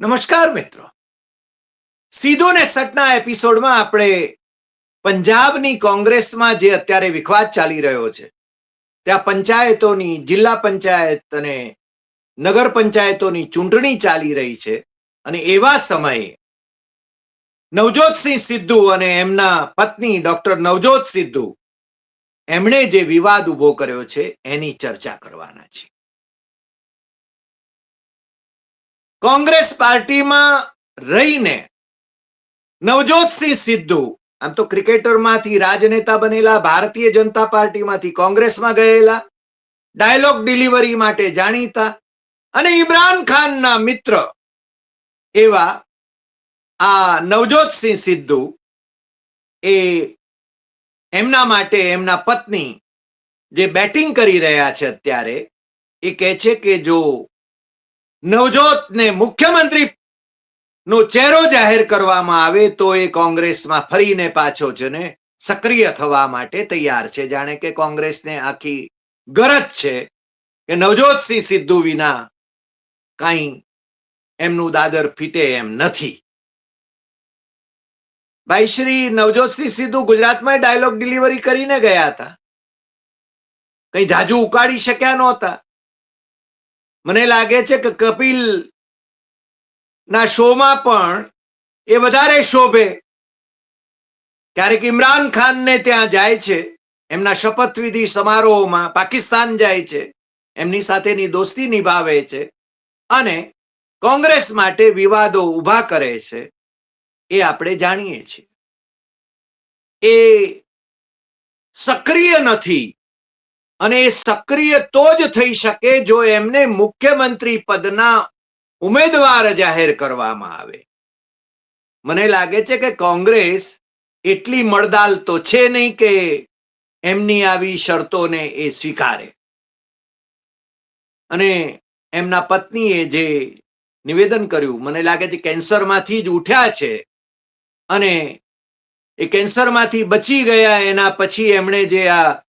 નમસ્કાર મિત્રો. સીધો ને સટના એપિસોડમાં આપણે પંજાબની કોંગ્રેસમાં જે અત્યારે વિખવાદ ચાલી રહ્યો છે, ત્યાં પંચાયતોની, જિલ્લા પંચાયત અને નગર પંચાયતોની ચૂંટણી ચાલી રહી છે અને એવા સમયે નવજોતસિંહ સિદ્ધુ અને એમના પત્ની ડોક્ટર નવજોત સિદ્ધુ એમણે જે વિવાદ ઊભો કર્યો છે એની ચર્ચા કરવાના છે કોંગ્રેસ પાર્ટીમાં રહીને નવજોતસિંહ સિદ્ધુ, આમ તો ક્રિકેટરમાંથી રાજનેતા બનેલા, ભારતીય જનતા પાર્ટીમાંથી કોંગ્રેસમાં ગયેલા, ડાયલોગ ડિલિવરી માટે જાણીતા અને ઇમરાન ખાનના મિત્ર એવા આ નવજોતસિંહ સિદ્ધુ એ એમના માટે એમના પત્ની જે બેટિંગ કરી રહ્યા છે અત્યારે, એ કહે છે કે જો નવજોતને મુખ્યમંત્રી નો ચહેરો જાહેર કરવામાં આવે તો એ કોંગ્રેસમાં ફરીને પાછો છે ને સક્રિય થવા માટે તૈયાર છે. જાણે કે કોંગ્રેસને આખી ગરજ છે કે નવજોતસિંહ સિદ્ધુ વિના કાંઈ એમનું દાદર ફીટે એમ નથી. ભાઈ, શ્રી નવજોતસિંહ સિદ્ધુ ગુજરાતમાં ડાયલોગ ડિલિવરી કરીને ગયા હતા. કઈ જાજુ ઉકાળી શક્યા નહોતા. મને લાગે છે કે કપિલ ના શોમાં પણ એ વધારે શોભે. ક્યારેક ઇમરાન ખાનને ત્યાં જાય છે, એમના શપથવિધિ સમારોહમાં પાકિસ્તાન જાય છે, એમની સાથેની દોસ્તી નિભાવે છે અને કોંગ્રેસ માટે વિવાદો ઊભા કરે છે, એ આપણે જાણીએ છીએ. એ સક્રિય નથી અને એ સક્રિય તો જ થઈ શકે જો એમને મુખ્યમંત્રી પદના ઉમેદવાર જાહેર કરવામાં આવે. મને લાગે છે કે કોંગ્રેસ એટલી મળદાલ તો છે નહીં કે એમની આવી શરતોને એ સ્વીકારે. અને એમના પત્નીએ જે નિવેદન કર્યું, મને લાગે છે કેન્સરમાંથી જ ઉઠ્યા છે અને એ કેન્સરમાંથી બચી ગયા એના પછી એમણે જે આ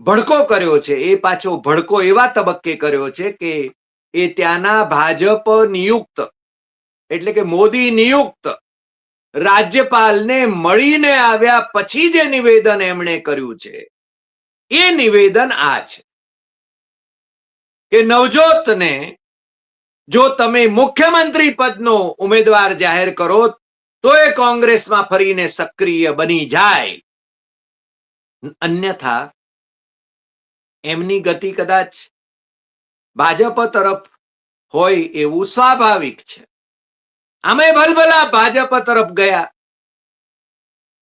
ભડકો કર્યો છે. એ પાછો ભડકો એવા તબક્કે કર્યો છે કે એ ત્યાંના ભાજપ નિયુક્ત, એટલે કે મોદી નિયુક્ત, રાજ્યપાલને મળીને આવ્યા પછી જે નિવેદન એમણે કર્યું છે, એ નિવેદન આ છે. કે નવજોતને જો તમે મુખ્યમંત્રી પદનો ઉમેદવાર જાહેર કરો, તો એ કોંગ્રેસમાં ફરીને સક્રિય બની જાય. અન્યથા એમની ગતિ કદાચ ભાજપ તરફ હોય એવું સ્વાભાવિક છે. આમે ભલભલા ભાજપ તરફ ગયા.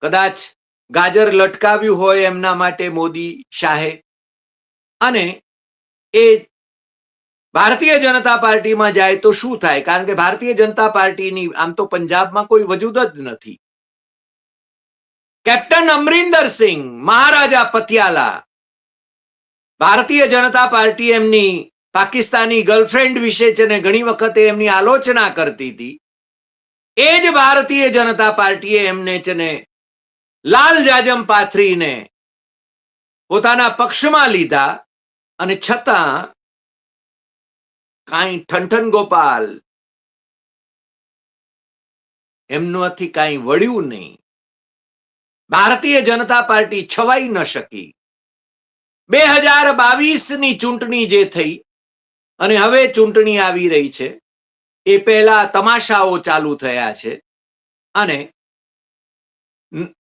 કદાચ ગાજર લટકાવ્યું હોય એમના માટે મોદી શાહે. અને એ ભારતીય જનતા પાર્ટીમાં જાય તો શું થાય? કારણ કે ભારતીય જનતા પાર્ટીની આમ તો પંજાબમાં કોઈ વજૂદ જ નથી. કેપ્ટન અમરિંદર સિંહ મહારાજા પતિયાલા ભારતીય જનતા પાર્ટી એમની પાકિસ્તાની ગર્લફ્રેન્ડ વિશે છે ને ઘણી વખતે એમની આલોચના કરતી હતી. એ જ ભારતીય જનતા પાર્ટીએ એમને છે ને લાલ જાજમ પાથરીને પોતાના પક્ષમાં લીધા અને છતાં કાંઈ ઠંઠન ગોપાલ એમનાથી કાંઈ વળ્યું નહીં. ભારતીય જનતા પાર્ટી છવાઈ ન શકી. બે હજાર બાવીસની ચૂંટણી જે થઈ અને હવે ચૂંટણી આવી રહી છે, એ પહેલા તમાશાઓ ચાલુ થયા છે અને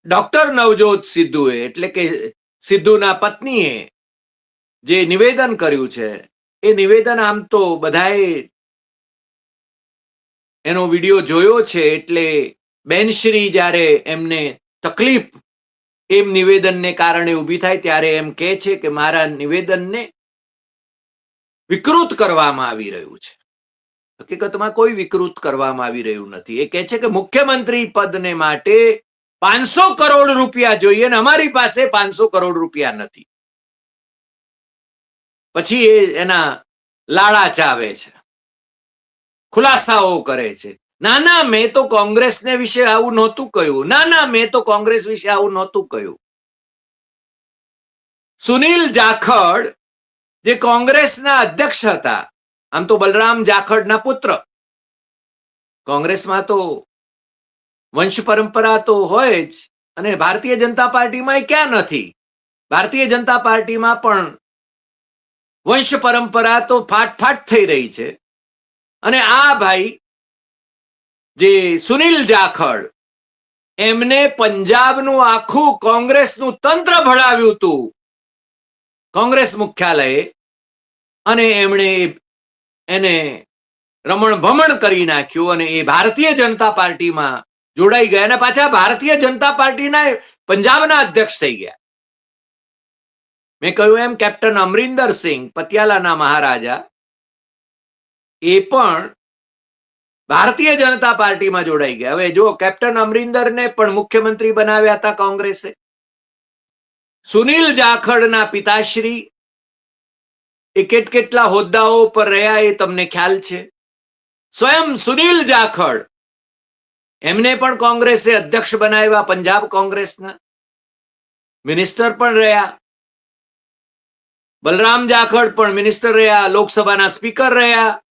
ડોક્ટર નવજોત સિદ્ધુએ, એટલે કે સિદ્ધુના પત્નીએ જે નિવેદન કર્યું છે, એ નિવેદન આમ તો બધાએ એનો વીડિયો જોયો છે, એટલે બેનશ્રી જ્યારે એમને તકલીફ એમ નિવેદનને કારણે ઊભી થાય ત્યારે એમ કહે છે કે મારા નિવેદનને વિકૃત કરવામાં આવી રહ્યું છે. હકીકતમાં કોઈ વિકૃત કરવામાં આવી રહ્યું નથી. એ કહે છે કે મુખ્યમંત્રી પદને માટે પાંચસો કરોડ રૂપિયા જોઈએ અને અમારી પાસે પાંચસો કરોડ રૂપિયા નથી. પછી એ એના લાળા ચાવે છે. ખુલાસાઓ કરે છે. ના ના, મેં તો કોંગ્રેસને વિશે આવું નહોતું કહ્યું. ના ના, મેં તો કોંગ્રેસ વિશે આવું નહોતું કહ્યું. સુનિલ જાખડ, જે કોંગ્રેસના અધ્યક્ષ હતા, આમ તો બલરામ જાખડના પુત્ર. કોંગ્રેસમાં તો વંશ પરંપરા તો હોય જ, અને ભારતીય જનતા પાર્ટીમાં એ ક્યાં નથી? ભારતીય જનતા પાર્ટીમાં પણ વંશ પરંપરા તો ફાટફાટ થઈ રહી છે. અને આ ભાઈ જે, સુનિલ જાખડ. એમને પંજાબનું આખું કોંગ્રેસનું તંત્ર ભણાવ્યું હતું. કોંગ્રેસ મુખ્યાલયે. અને એમણે એને રમણ ભમણ કરી નાખ્યું અને એ ભારતીય જનતા પાર્ટીમાં જોડાઈ ગયા અને પાછા ભારતીય જનતા પાર્ટીના પંજાબના અધ્યક્ષ થઈ ગયા. મેં કહ્યું એમ, કેપ્ટન અમરિંદર સિંહ પતિયાલાના મહારાજા. એ પણ ભારતીય જનતા પાર્ટીમાં જોડાઈ ગયા. હવે જો કેપ્ટન અમરિંદરને પણ મુખ્યમંત્રી બનાવ્યા હતા કોંગ્રેસે. સુનિલ જાખડના પિતાશ્રી, એ કેટ કેટલા હોદ્દાઓ પર રહ્યા એ તમને ખ્યાલ છે? સ્વયં સુનિલ જાખડ એમને પણ કોંગ્રેસે અધ્યક્ષ બનાવ્યા, પંજાબ કોંગ્રેસના. મિનિસ્ટર પણ રહ્યા. બલરામ જાખડ પણ મિનિસ્ટર રહ્યા, લોકસભાના સ્પીકર રહ્યા.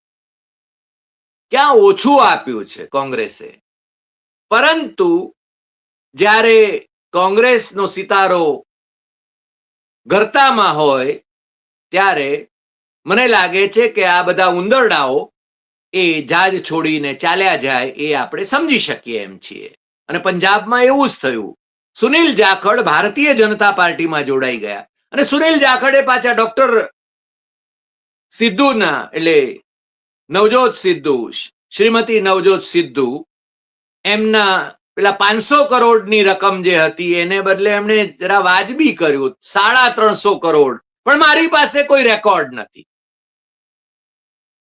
ક્યાં ઓછું આપ્યું છે કોંગ્રેસે? પરંતુ જ્યારે કોંગ્રેસનો સિતારો ગરતામાં હોય, ત્યારે મને લાગે છે કે આ બધા ઉંદરડાઓ એ જાજ છોડીને ચાલ્યા જાય એ આપણે સમજી શકીએ એમ છીએ. અને પંજાબમાં એવું જ થયું. સુનિલ જાખડ ભારતીય જનતા પાર્ટીમાં જોડાઈ ગયા. અને સુનિલ જાખડે પાછા ડોક્ટર સિદ્ધુના, એટલે નવજોત સિદ્ધુ, શ્રીમતી નવજોત સિદ્ધુ, એમના પેલા પાંચસો કરોડની રકમ જે હતી, એને બદલે એમણે જરા વાજબી કર્યું, સાડા ત્રણસો કરોડ. પણ મારી પાસે કોઈ રેકોર્ડ નથી.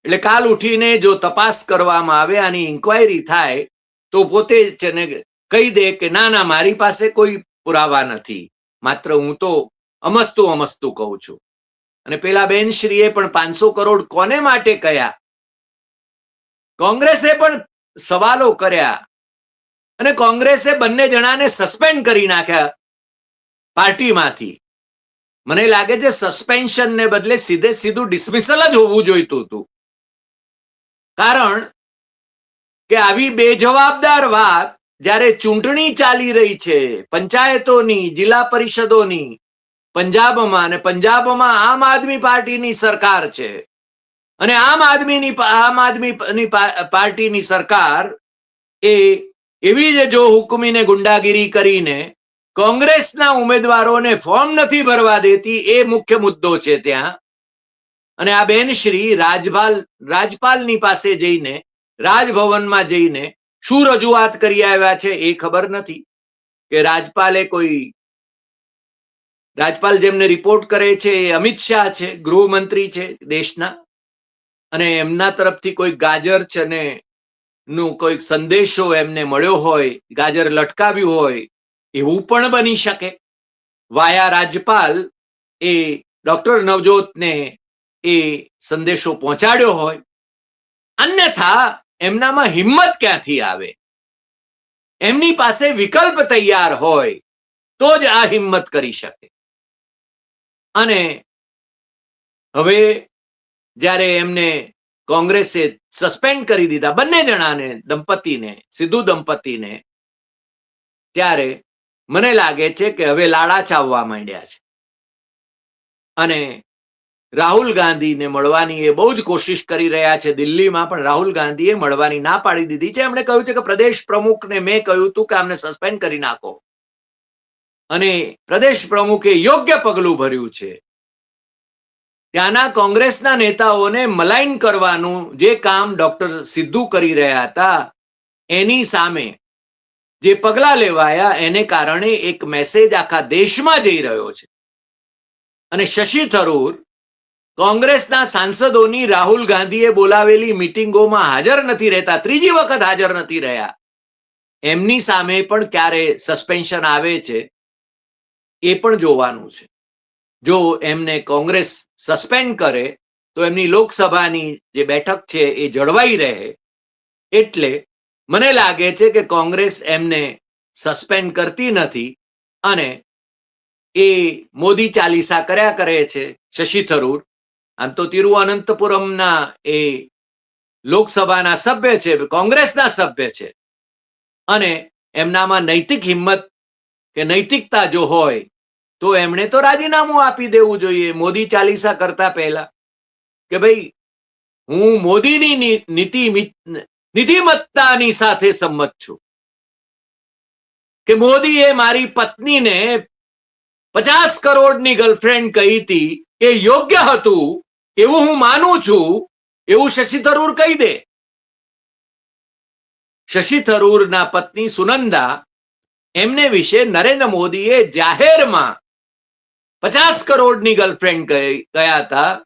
એટલે કાલ ઉઠીને જો તપાસ કરવામાં આવે, આની ઇન્ક્વાયરી થાય, તો પોતે છે ને કહી દે કે ના ના, મારી પાસે કોઈ પુરાવા નથી. માત્ર હું તો અમસ્તું અમસ્તું કહું છું. અને પેલા બેનશ્રીએ પણ પાંચસો કરોડ કોને માટે કયા? કોંગ્રેસે પણ સવાલો કર્યા અને કોંગ્રેસે બંને જણાને સસ્પેન્ડ કરી નાખ્યા પાર્ટીમાંથી. મને લાગે છે સસ્પેન્શન ને બદલે સીધે સીધું ડિસમિસલ જ હોવું જોઈતું હતું. કારણ કે આવી બેજવાબદાર વાત જ્યારે ચૂંટણી ચાલી રહી છે, પંચાયતોની, જિલ્લા પરિષદોની, પંજાબમાં અને પંજાબમાં આમ આદમી પાર્ટીની સરકાર છે અને આમ આદમીની આમ આદમીની પાર્ટીની સરકાર એ એવી જ જો હુકમીને ગુંડાગીરી કરીને કોંગ્રેસના ઉમેદવારોને ફોર્મ નથી ભરવા દેતી, એ મુખ્ય મુદ્દો છે ત્યાં. અને આ બેન રાજપાલ રાજપાલની પાસે જઈને, રાજભવનમાં જઈને શું રજૂઆત કરી આવ્યા છે એ ખબર નથી કે રાજપાલે કોઈ, રાજપાલ જેમને રિપોર્ટ કરે છે એ અમિત શાહ છે, ગૃહમંત્રી છે દેશના. અને એમના તરફથી કોઈ ગાજર છે નું કોઈક સંદેશો એમને મળ્યો હોય, ગાજર લટકાવ્યું હોય, એવું પણ બની શકે. વાયા રાજપાલ એ ડોક્ટર નવજોતને એ સંદેશો પહોંચાડ્યો હોય. અન્યથા એમનામાં હિંમત ક્યાંથી આવે? એમની પાસે વિકલ્પ તૈયાર હોય તો જ આ હિંમત કરી શકે. અને હવે જ્યારે એમને કોંગ્રેસે સસ્પેન્ડ કરી દીધા બંને જણાને, દંપતીને સિદ્ધુ દંપતીને, ત્યારે મને લાગે છે કે હવે લાડા ચાવવા માંડ્યા છે. અને રાહુલ ગાંધીને મળવાની એ બહુ જ કોશિશ કરી રહ્યા છે દિલ્હીમાં, પણ રાહુલ ગાંધીએ મળવાની ના પાડી દીધી છે. એમણે કહ્યું છે કે પ્રદેશ પ્રમુખને મેં કહ્યું હતું કે આમને સસ્પેન્ડ કરી નાખો. અને પ્રદેશ પ્રમુખે યોગ્ય પગલું ભર્યું છે. ત્યાંના કોંગ્રેસના નેતાઓને મલાઈન કરવાનું જે કામ ડોક્ટર સિદ્ધુ કરી રહ્યા હતા, એની સામે જે પગલા લેવાયા, એને કારણે એક મેસેજ આખા દેશમાં જઈ રહ્યો છે. અને શશી થરૂર કોંગ્રેસના સાંસદોની રાહુલ ગાંધીએ બોલાવેલી મિટિંગોમાં હાજર નથી રહેતા, ત્રીજી વખત હાજર નથી રહ્યા. એમની સામે પણ ક્યારે સસ્પેન્શન આવે છે, એ પણ જોવાનું છે. જો એમને કોંગ્રેસ સસ્પેન્ડ કરે, તો એમની લોકસભાની જે બેઠક છે એ જળવાઈ રહે. એટલે મને લાગે છે કે કોંગ્રેસ એમને સસ્પેન્ડ કરતી નથી અને એ મોદી ચાલીસા કર્યા કરે છે શશી થરૂર આમ તો તિરુઅનંતપુરમના એ લોકસભાના સભ્ય છે, કોંગ્રેસના સભ્ય છે. અને એમનામાં નૈતિક હિંમત કે નૈતિકતા જો હોય તો એમણે તો રાજીનામું આપી દેવું જોઈએ, મોદી ચાલીસા કરતા પહેલા. કે ભાઈ, હું મોદીની નીતિ, નીતિમત્તાની સાથે સંમત છું. કે મોદીએ મારી પત્નીને પચાસ કરોડની ગર્લફ્રેન્ડ કહી હતી, એ યોગ્ય હતું, એવું હું માનું છું, એવું શશી થરૂર કહી દે. શશી થરૂરના પત્ની સુનંદા એમને વિશે નરેન્દ્ર મોદીએ જાહેરમાં પચાસ કરોડની ગર્લફ્રેન્ડ ગયા હતા.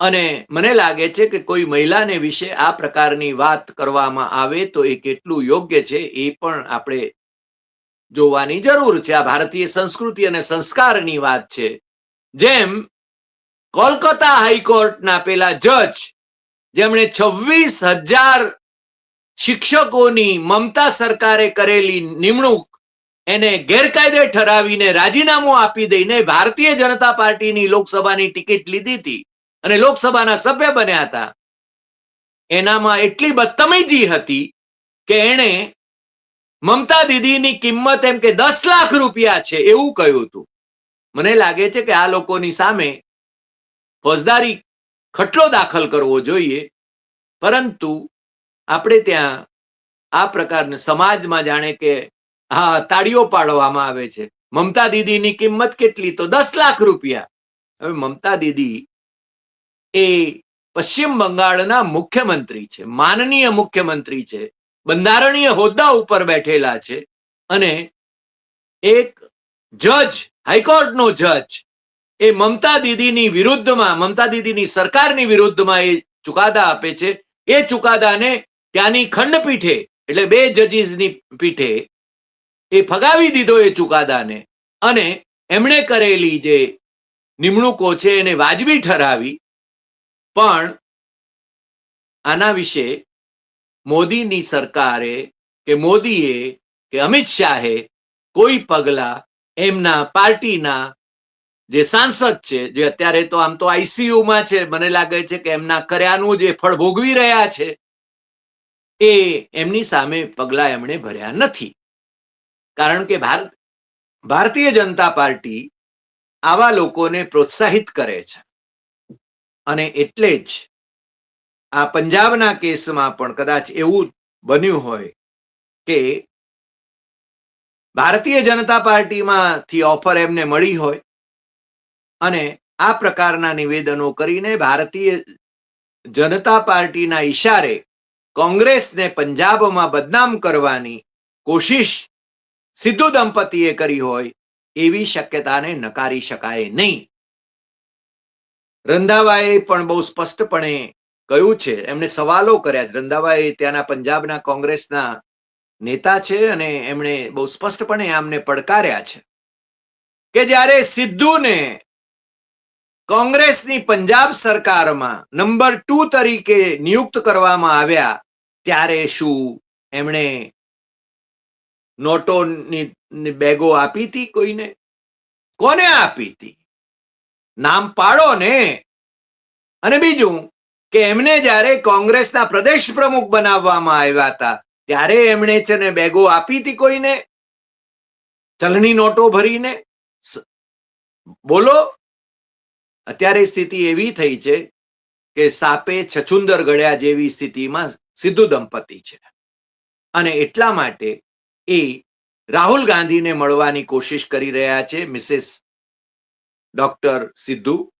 અને મને લાગે છે કે કોઈ મહિલાને વિશે આ પ્રકારની વાત કરવામાં આવે તો એ કેટલું યોગ્ય છે એ પણ આપણે જોવાની જરૂર છે. આ ભારતીય સંસ્કૃતિ અને સંસ્કારની વાત છે. જેમ કોલકાતા હાઈકોર્ટના પેલા જજ, જેમણે છવ્વીસ હજાર શિક્ષકોની મમતા સરકારે કરેલી નિમણૂક એને ગેરકાયદે ઠરાવીને રાજીનામું આપી દઈને ભારતીય જનતા પાર્ટીની લોકસભાની ટિકિટ લીધી હતી અને લોકસભાના સભ્ય બન્યા હતા. એનામાં એટલી બદતમીજી હતી કે એણે મમતા દીદીની કિંમત એમ કે દસ લાખ રૂપિયા છે એવું કહ્યું હતું. મને લાગે છે કે આ લોકોની સામે ફોજદારી ખટલો દાખલ કરવો જોઈએ, પરંતુ આપણે ત્યાં આ પ્રકારના સમાજમાં જાણે કે હા તાળીઓ પાડવામાં આવે છે. મમતા દીદીની કિંમત કેટલી? તો દસ લાખ રૂપિયા. હવે મમતા દીદી એ પશ્ચિમ બંગાળના મુખ્યમંત્રી છે, માનનીય મુખ્યમંત્રી છે, બંધારણીય હોદ્દા ઉપર બેઠેલા છે અને એક જજ, હાઈકોર્ટનો જજ એ મમતા દીદીની વિરુદ્ધમાં, મમતા દીદીની સરકારની વિરુદ્ધમાં એ ચુકાદા આપે છે. એ ચુકાદાને ત્યાંની ખંડપીઠે, એટલે બે જજીસની પીઠે એ ફગાવી દીધો એ ચુકાદાને. અને એમણે કરેલી જે નિમણૂકો છે એને વાજબી ઠરાવી. પણ આના વિશે મોદીની સરકારે કે મોદીએ કે અમિત શાહે કોઈ પગલા એમના પાર્ટીના જે સાંસદ છે, જે અત્યારે તો આમ તો આઈસીયુમાં છે, મને લાગે છે કે એમના કર્યાનું જે ફળ ભોગવી રહ્યા છે, એ એમની સામે પગલા એમણે ભર્યા નથી. કારણ કે ભારત ભારતીય જનતા પાર્ટી આવા લોકોને પ્રોત્સાહિત કરે છે. અને એટલે જ આ પંજાબના કેસમાં પણ કદાચ એવું બન્યું હોય કે ભારતીય જનતા પાર્ટીમાંથી ઓફર એમને મળી હોય અને આ પ્રકારના નિવેદનો કરીને ભારતીય જનતા પાર્ટીના ઈશારે કોંગ્રેસને પંજાબમાં બદનામ કરવાની કોશિશ સિદ્ધુ દંપતીએ કરી હોય, એવી શક્યતાને નકારી શકાય નહીં. રંધાવાએ પણ બહુ સ્પષ્ટપણે કહ્યું છે એમને સવાલો કર્યા રંધાવાએ ત્યાંના પંજાબના કોંગ્રેસના નેતા છે અને એમણે બહુ સ્પષ્ટપણે આમને પડકાર્યા છે કે જ્યારે સિદ્ધુને કોંગ્રેસની પંજાબ સરકારમાં નંબર ટુ તરીકે નિયુક્ત કરવામાં આવ્યા, ત્યારે શું એમણે નોટોની બેગો આપી હતી કોઈને? કોને આપી હતી? નામ પાડો ને. અને બીજું કે એમને જ્યારે કોંગ્રેસના પ્રદેશ પ્રમુખ બનાવવામાં આવ્યા હતા, ત્યારે એમણે છે ને બેગો આપી હતી કોઈને? ચલણી નોટો ભરીને? બોલો. અત્યારે સ્થિતિ એવી થઈ છે કે સાપે છછુંદર ગળ્યા જેવી સ્થિતિમાં સિદ્ધુ દંપતી છે. અને એટલા માટે એ રાહુલ ગાંધીને મળવાની કોશિશ કરી રહ્યા છે, મિસેસ ડોક્ટર સિદ્ધુ.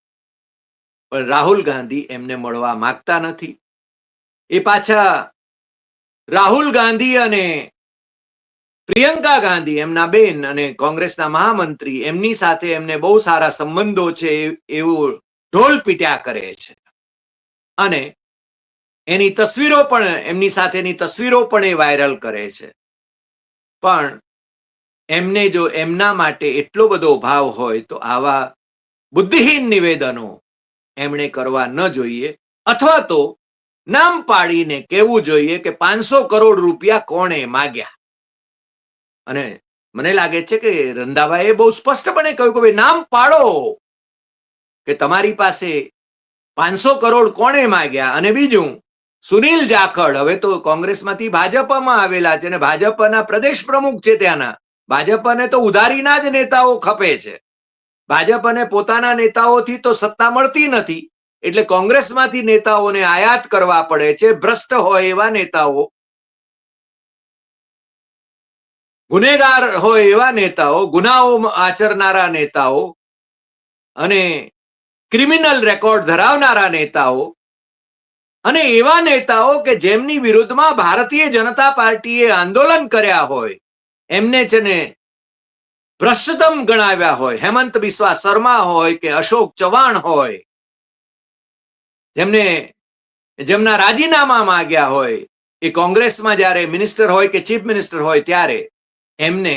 પણ રાહુલ ગાંધી એમને મળવા માંગતા નથી. એ પાછા રાહુલ ગાંધી અને પ્રિયંકા ગાંધી, એમના બેન અને કોંગ્રેસના મહામંત્રી, એમની સાથે એમને બહુ સારા સંબંધો છે એવું ઢોલ પીટ્યા કરે છે. અને એની તસવીરો પણ, એમની સાથેની તસવીરો પણ એ વાયરલ કરે છે. પણ એમને જો એમના માટે એટલો બધો ભાવ હોય તો આવા બુદ્ધિહીન નિવેદનો એમણે કરવા ન જોઈએ. અથવા તો નામ પાડીને કહેવું જોઈએ કે પાંચસો કરોડ રૂપિયા કોણે માગ્યા? અને મને લાગે છે કે રંધાવાએ બહુ સ્પષ્ટપણે કહ્યું કે ભાઈ, નામ પાડો કે તમારી પાસે પાંચસો કરોડ કોણે માગ્યા? અને બીજું સુનિલ જાખડ, હવે તો કોંગ્રેસમાંથી ભાજપમાં આવેલા છે અને ભાજપના પ્રદેશ પ્રમુખ છે ત્યાંના. ભાજપને તો ઉધારીના જ નેતાઓ ખપે છે. ભાજપને પોતાના નેતાઓથી તો સત્તા મળતી નથી. એટલે કોંગ્રેસમાંથી નેતાઓને આયાત કરવા પડે છે, ભ્રષ્ટ હોય એવા નેતાઓ. ગુનેગાર હોય એવા નેતાઓ, ગુનાઓ આચરનારા નેતાઓ અને ક્રિમિનલ રેકોર્ડ ધરાવનારા નેતાઓ. અને એવા નેતાઓ કે જેમની વિરુદ્ધમાં ભારતીય જનતા પાર્ટીએ આંદોલન કર્યા હોય, એમને છે ભ્રષ્ટતમ ગણાવ્યા હોય, હેમંત બિસ્વા શર્મા હોય કે અશોક ચવાણ હોય, જેમને, જેમના રાજીનામા માંગ્યા હોય, એ કોંગ્રેસમાં જ્યારે મિનિસ્ટર હોય કે ચીફ મિનિસ્ટર હોય ત્યારે એમને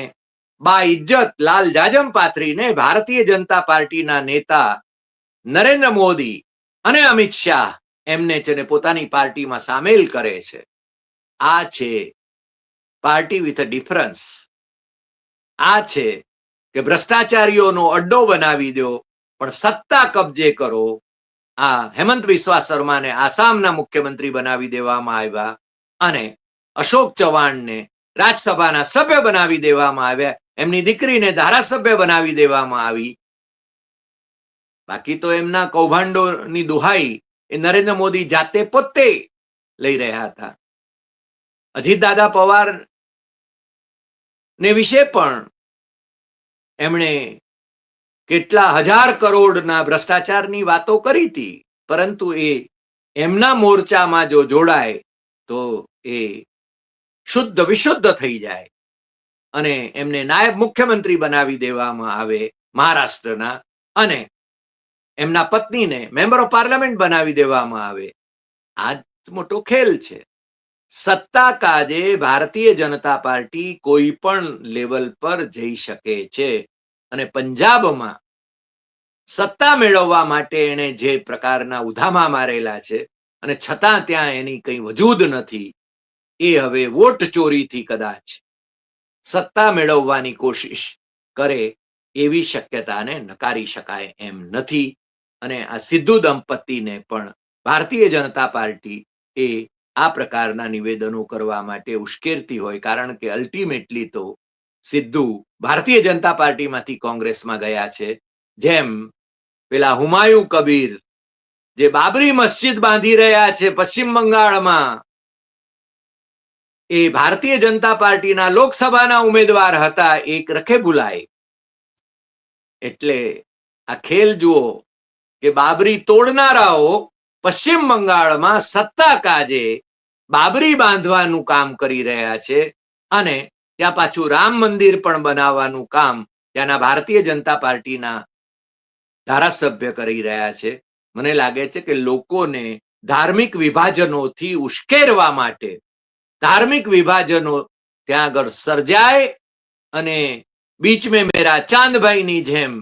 બા ઇજ્જત, લાલ જાજમ પાથરીને ભારતીય જનતા પાર્ટીના નેતા નરેન્દ્ર મોદી અને અમિત શાહ એમને છે ને પોતાની પાર્ટીમાં સામેલ કરે છે. આ છે પાર્ટી વિથ અ ડિફરન્સ. આ છે કે ભ્રષ્ટાચારીઓનો અડ્ડો બનાવી દો, પણ સત્તા કબજે કરો. આ હેમંત બિસ્વા શર્માને આસામના મુખ્યમંત્રી બનાવી દેવામાં આવ્યા અને અશોક ચૌહાણને રાજ્યસભાના સભ્ય બનાવી દેવામાં આવ્યા. એમની દીકરીને ધારાસભ્ય બનાવી દેવામાં આવી. બાકી તો એમના કૌભાંડોની દુહાઈ એ નરેન્દ્ર મોદી જાતે પોતે લઈ રહ્યા હતા. અજીત દાદા પવાર ને વિશે પણ એમણે કેટલા હજાર કરોડના ભ્રષ્ટાચારની વાતો કરી હતી, પરંતુ એ એમના મોરચામાં જો જોડાય તો એ શુદ્ધ વિશુદ્ધ થઈ જાય અને એમને નાયબ મુખ્યમંત્રી બનાવી દેવામાં આવે મહારાષ્ટ્રના અને એમના પત્નીને મેમ્બર ઓફ પાર્લામેન્ટ બનાવી દેવામાં આવે. આ મોટો ખેલ છે. સત્તા કાજે ભારતીય જનતા પાર્ટી કોઈ પણ લેવલ પર જઈ શકે છે. અને પંજાબમાં સત્તા મેળવવા માટે એણે જે પ્રકારના ઉધામા મારેલા છે અને છતાં ત્યાં એની કંઈ વજૂદ નથી, એ હવે વોટ ચોરીથી કદાચ સત્તા મેળવવાની કોશિશ કરે એવી શક્યતાને નકારી શકાય એમ નથી. અને આ સિદ્ધુ દંપતીને પણ ભારતીય જનતા પાર્ટી એ આ પ્રકારના નિવેદનો કરવા માટે ઉશ્કેરતી હોય, કારણ કે અલ્ટિમેટલી તો સિદ્ધુ ભારતીય જનતા પાર્ટીમાંથી કોંગ્રેસમાં ગયા છે. જેમ પેલા હુમાયુ કબીર, જે બાબરી મસ્જિદ બાંધી રહ્યા છે પશ્ચિમ બંગાળમાં, એ ભારતીય જનતા પાર્ટીના લોકસભાના ઉમેદવાર હતા, એક રખે ભુલાય એટલે આ ખેલ જુઓ કે બાબરી તોડનારાઓ પશ્ચિમ બંગાળમાં સત્તા કાજે બાબરી બાંધવાનું કામ કરી રહ્યા છે અને ત્યાં પાછું રામ મંદિર પણ બનાવવાનું કામ ત્યાંના ભારતીય જનતા પાર્ટીના ધારાસભ્ય કરી રહ્યા છે. મને લાગે છે કે લોકોને ધાર્મિક વિભાજનોથી ઉશ્કેરવા માટે, ધાર્મિક વિભાજનો ત્યાં આગળ સર્જાય અને બીચ મેં મેરા ચાંદભાઈની જેમ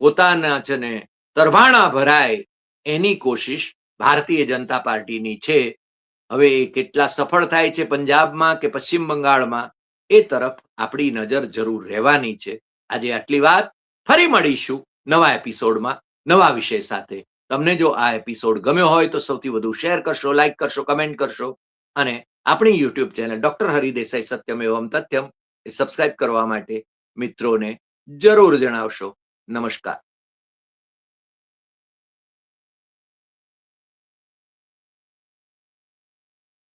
પોતાના છે ને તરભાણા ભરાય એની કોશિશ ભારતીય જનતા પાર્ટીની છે. હવે એ કેટલા સફળ થાય છે પંજાબમાં કે પશ્ચિમ બંગાળમાં, એ તરફ આપણી નજર જરૂર રહેવાની છે. આજે આટલી વાત. ફરી મળીશું નવા એપિસોડમાં, નવા વિષય સાથે. તમને જો આ એપિસોડ ગમ્યો હોય તો સૌથી વધુ શેર કરશો, લાઈક કરશો, કમેન્ટ કરશો અને આપણી YouTube channel doctor Haridesai Satyam Evam Tathyam એ સબસ્ક્રાઇબ કરવા માટે મિત્રોને જરૂર જણાવશો. નમસ્કાર.